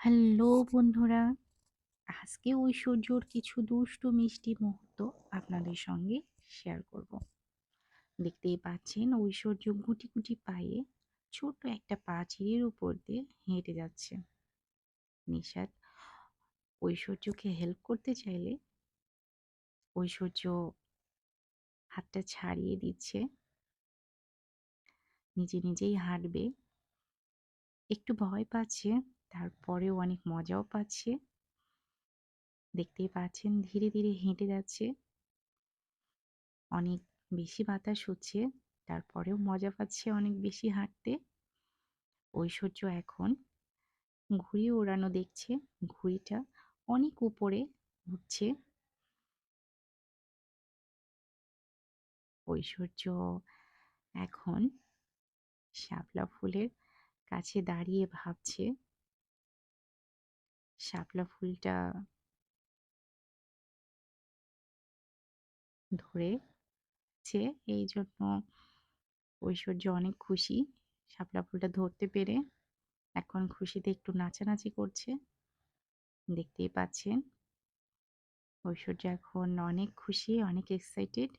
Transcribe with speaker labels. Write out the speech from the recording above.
Speaker 1: Hello বন্ধুরা, আজকে ঐশ্বর্যর কিছু দুষ্টু মিষ্টি মুহূর্ত আপনাদের সঙ্গে শেয়ার করব। দেখতেই পাচ্ছেন ঐশ্বর্য গুটি গুটি পায়ে ছোট একটা পাঁচিরের উপর দিয়ে হেঁটে যাচ্ছে। নিশাদ ঐশ্বর্যকে হেল্প করতে চাইলে ঐশ্বর্য হাতটা ছাড়িয়ে দিচ্ছে। নিজে নিজেই হাঁটবে। একটু ভয় পাচ্ছে তারপরেও অনেক মজাও পাচ্ছে। দেখতেই পাচ্ছেন, ধীরে ধীরে হেঁটে যাচ্ছে। অনেক বেশি বাতাস হচ্ছে, তারপরেও মজা পাচ্ছে অনেক বেশি হাঁটতে। ঐশ্বর্য এখন ঘুড়ি ওড়ানো দেখছে, ঘুড়িটা অনেক উপরে উঠছে। ঐশ্বর্য এখন শাপলা ফুলের কাছে দাঁড়িয়ে ভাবছে। শাপলা ফুলটা ধরেছে এই জন্য ঐশ্বর্য অনেক খুশি। শাপলা ফুলটা ধরতে পেরে এখন খুশিতে একটু নাচানাচি করছে। দেখতেই পাচ্ছেন। ঐশ্বর্য এখন অনেক খুশি, অনেক এক্সাইটেড